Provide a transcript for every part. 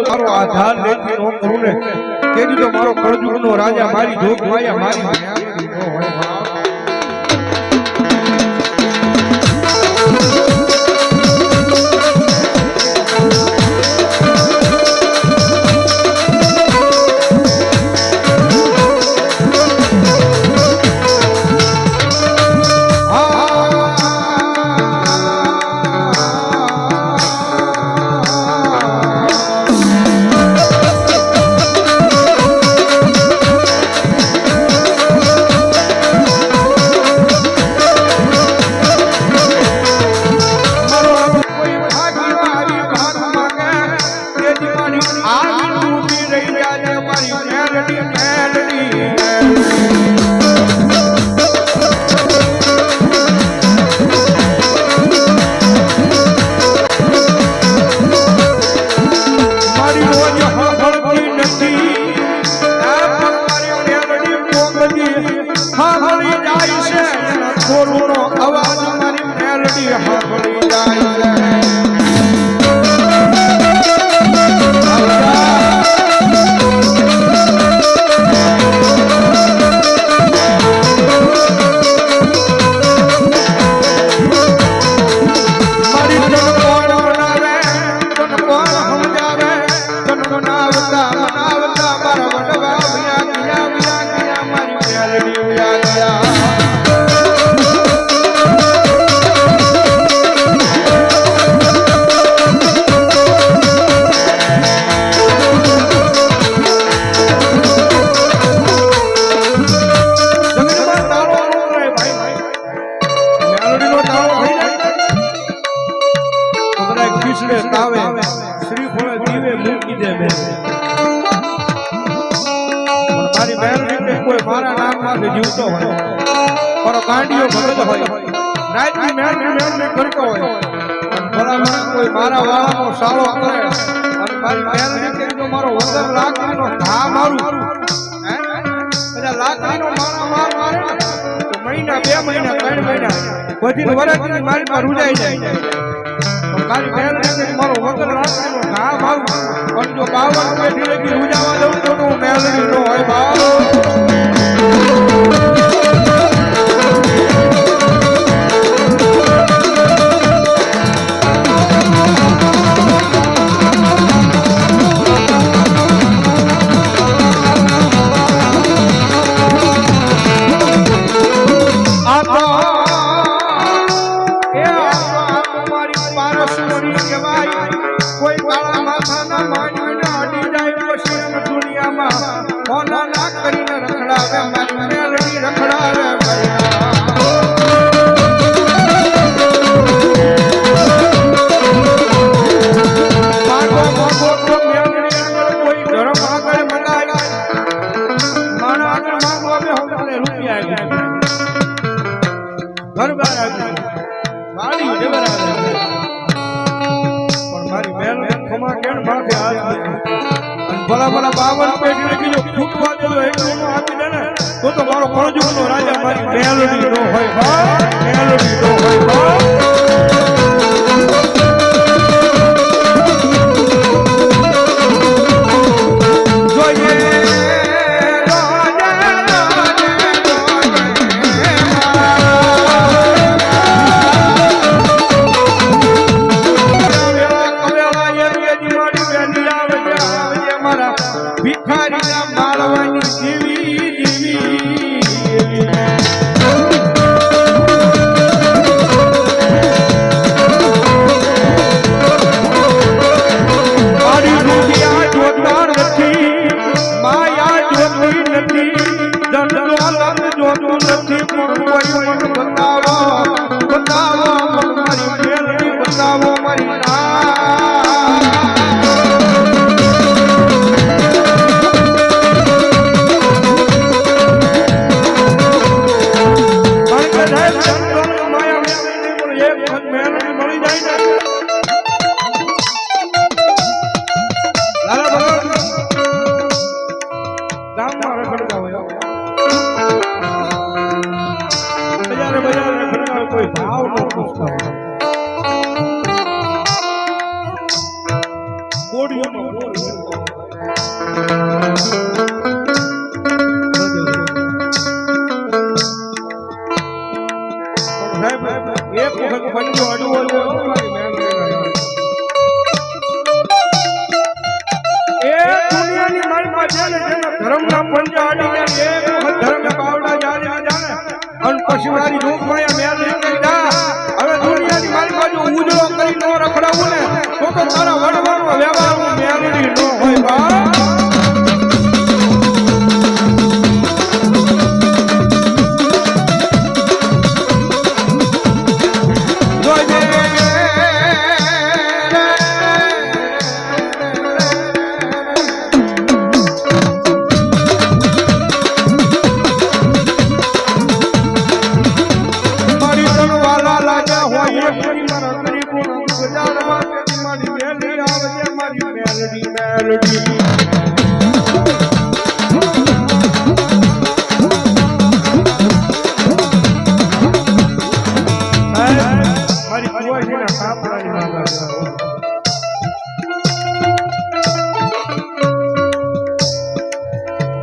મારો આધાર લેતી નો કરું ને કેજો મારો કળજુગનો રાજા મારી જોગ માયા. મારી મારા જીવતો હોય. પર ગાંડીઓ ભગત હોય. રાતની મેલડી મેલડી કરતો હોય. ભલામણ કોઈ મારા વાળાનો સાળો કરે. અને મારી મેલડી કે જો મારો વગર લાકડીનો ઘા મારું. હે? બધા લાકડીનો મારા માર મારે તો મહિના, બે મહિના, ત્રણ મહિના. બધી મારી માં રૂજાઈ જાય. મારી કે મારો વગર લાકડીનો ઘા મારું. પણ જો બાવન પેઢી લગી રૂજાવા દઉં તો હું મેલડી ભલા ભલા બાવન પેઢી લગી જો ફૂટવા દેતો એક નો આપી દે ને. તો તો મારો કળજુગનો રાજા મારી મેલોડી નો હોય મેલડી નો હોય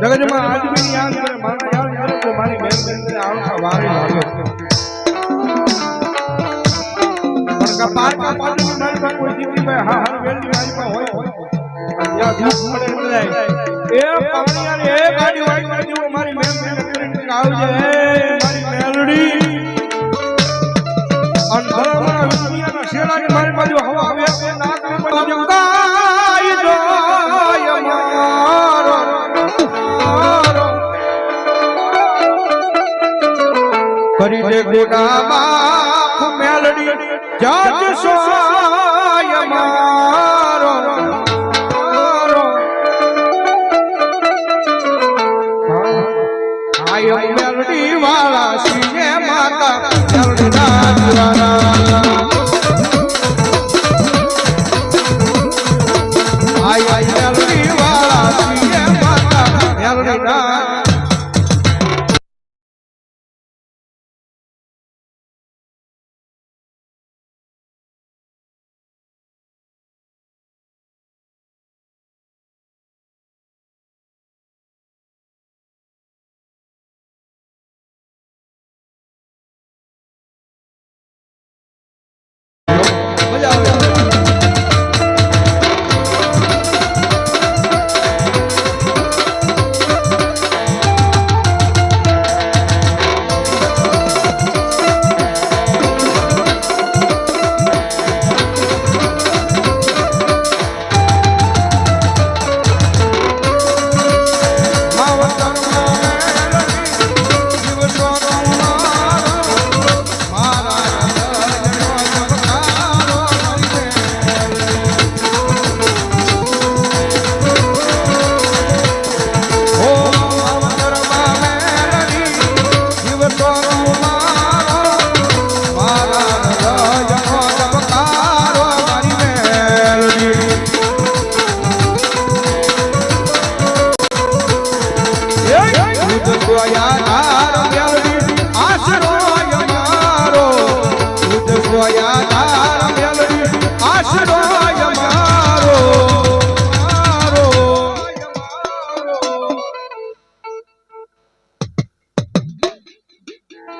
જગતમાં આદમીની યાદ કરે મારા યાદ કરે તો મારી મેલડી આવતા વારે લાગે પણ કોઈ દીકરી ભાઈ હા હા વેલ મારી પાસે હોય કરી દે ગોડા બાપ મેલડી જાજ સોય Rana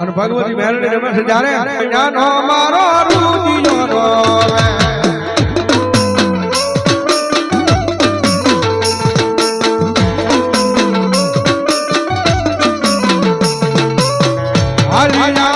અને ભગવતી મેરડી રમે છે જ્યારે જ્ઞાનો મારો રૂદિયો રોવે. હાલી